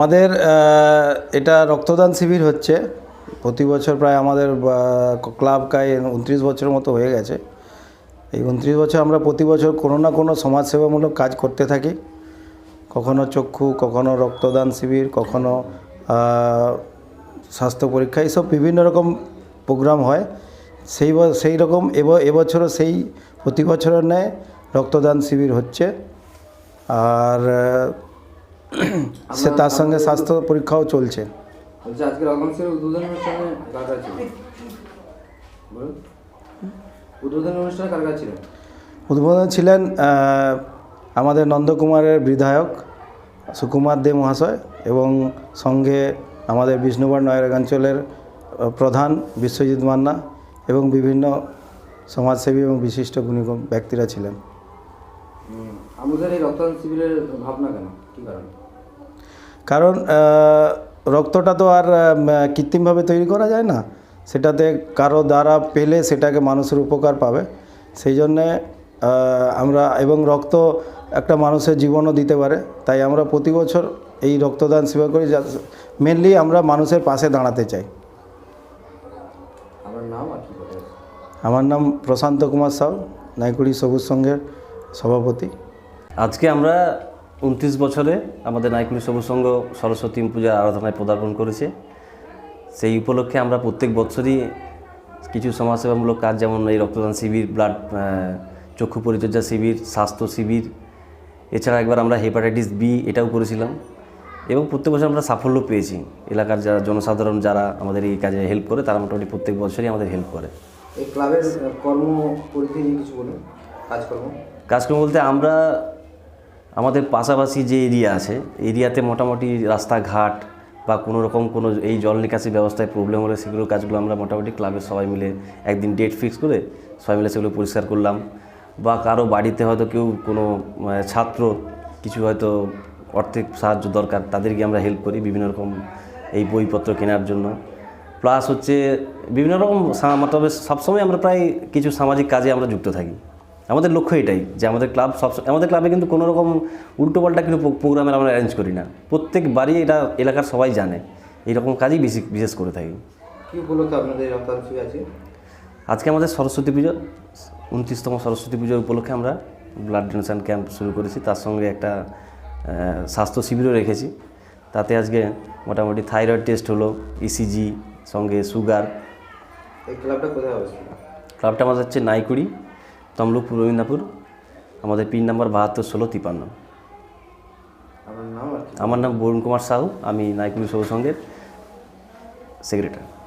আমাদের এটা রক্তদান শিবির হচ্ছে। প্রতি বছর প্রায় আমাদের ক্লাব কায় উনত্রিশ বছরের মতো হয়ে গেছে। এই উনত্রিশ বছর আমরা প্রতি বছর কোনো না কোনো সমাজসেবামূলক কাজ করতে থাকি। কখনো চক্ষু, কখনো রক্তদান শিবির, কখনো স্বাস্থ্য পরীক্ষা, এইসব বিভিন্ন রকম প্রোগ্রাম হয়। সেই সেই রকম এব, এবছরও সেই প্রতি বছরের ন্যায় রক্তদান শিবির হচ্ছে। আর সে তার সঙ্গে স্বাস্থ্য পরীক্ষাও চলছে। রকমসের উদ্বোধন ছিলেন আমাদের নন্দকুমারের বিধায়ক সুকুমার দে মহাশয় এবং সঙ্গে আমাদের বিষ্ণুবার নয়রাগাঞ্চলের প্রধান বিশ্বজিৎ মান্না এবং বিভিন্ন সমাজসেবী এবং বিশিষ্ট গুণীগণ ব্যক্তিরা ছিলেন। আমাদের এই রক্তদান শিবিরের ভাবনা কেন? কি কারণ? কারণ রক্তটা তো আর কৃত্রিমভাবে তৈরি করা যায় না। সেটাতে কারও দ্বারা পেলে সেটাকে মানুষের উপকার পাবে। সেই জন্যে আমরা এবং রক্ত একটা মানুষের জীবনও দিতে পারে। তাই আমরা প্রতি বছর এই রক্তদান সেবা করি মেনলি আমরা মানুষের পাশে দাঁড়াতে চাই। আমার নাম প্রশান্ত কুমার সাউ নাইকুড়ি সবুজ সংঘের সভাপতি। আজকে আমরা উনত্রিশ বছরে আমাদের নাইকুলি সবুজ সংঘ সরস্বতী পূজার আরাধনায় পদার্পণ করেছে। সেই উপলক্ষে আমরা প্রত্যেক বছরই কিছু সমাজসেবামূলক কাজ যেমন এই রক্তদান শিবির ব্লাড চক্ষু পরিচর্যা শিবির স্বাস্থ্য শিবির এছাড়া একবার আমরা হেপাটাইটিস বি এটাও করেছিলাম এবং প্রত্যেক বছর আমরা সাফল্য পেয়েছি। এলাকার যারা জনসাধারণ যারা আমাদের এই কাজে হেল্প করে তারা মোটামুটি প্রত্যেক বছরই আমাদের হেল্প করে। এই ক্লাবের কর্ম পরিধি নিয়ে কিছু বলুন। কাজকর্ম বলতে আমরা, আমাদের পাশাপাশি যে এরিয়া আছে, এরিয়াতে মোটামুটি রাস্তাঘাট বা কোনো রকম কোনো এই জল নিকাশি ব্যবস্থায় প্রবলেম হলে সেগুলো কাজগুলো আমরা মোটামুটি ক্লাবের সবাই মিলে একদিন ডেট ফিক্স করে সবাই মিলে সেগুলো পরিষ্কার করলাম। বা কারও বাড়িতে হয়তো কেউ কোনো ছাত্র, কিছু হয়তো আর্থিক সাহায্য দরকার, তাদেরকে আমরা হেল্প করি বিভিন্ন রকম এই বইপত্র কেনার জন্য। প্লাস হচ্ছে বিভিন্ন রকম তবে সবসময় আমরা প্রায় কিছু সামাজিক কাজে আমরা যুক্ত থাকি। আমাদের লক্ষ্য এটাই যে আমাদের ক্লাব সব আমাদের ক্লাবে কিন্তু কোনো রকম উল্টোপাল্টা কিন্তু প্রোগ্রামের আমরা অ্যারেঞ্জ করি না। প্রত্যেক বাড়ি এটা এলাকার সবাই জানে। এইরকম কাজই বেশি বিশেষ করে থাকি। কি উপলক্ষে আপনাদের এই আছে আজকে আমাদের সরস্বতী পুজো। উনত্রিশতম সরস্বতী পুজো উপলক্ষে আমরা ব্লাড ডোনেশন ক্যাম্প শুরু করেছি। তার সঙ্গে একটা স্বাস্থ্য শিবিরও রেখেছি। তাতে আজকে মোটামুটি থাইরয়েড টেস্ট হলো ইসিজি সঙ্গে সুগার এই ক্লাবটা কোথায় অবস্থিত? ক্লাবটা আমাদের হচ্ছে নাইকুড়ি। তমলুকপুর মেদিনীপুর। আমাদের পিন নাম্বার বাহাত্তর ষোলো তিপান্ন। আমার নাম বরুণ কুমার সাহু আমি নাইকুল সৌর সঙ্গের সেক্রেটারি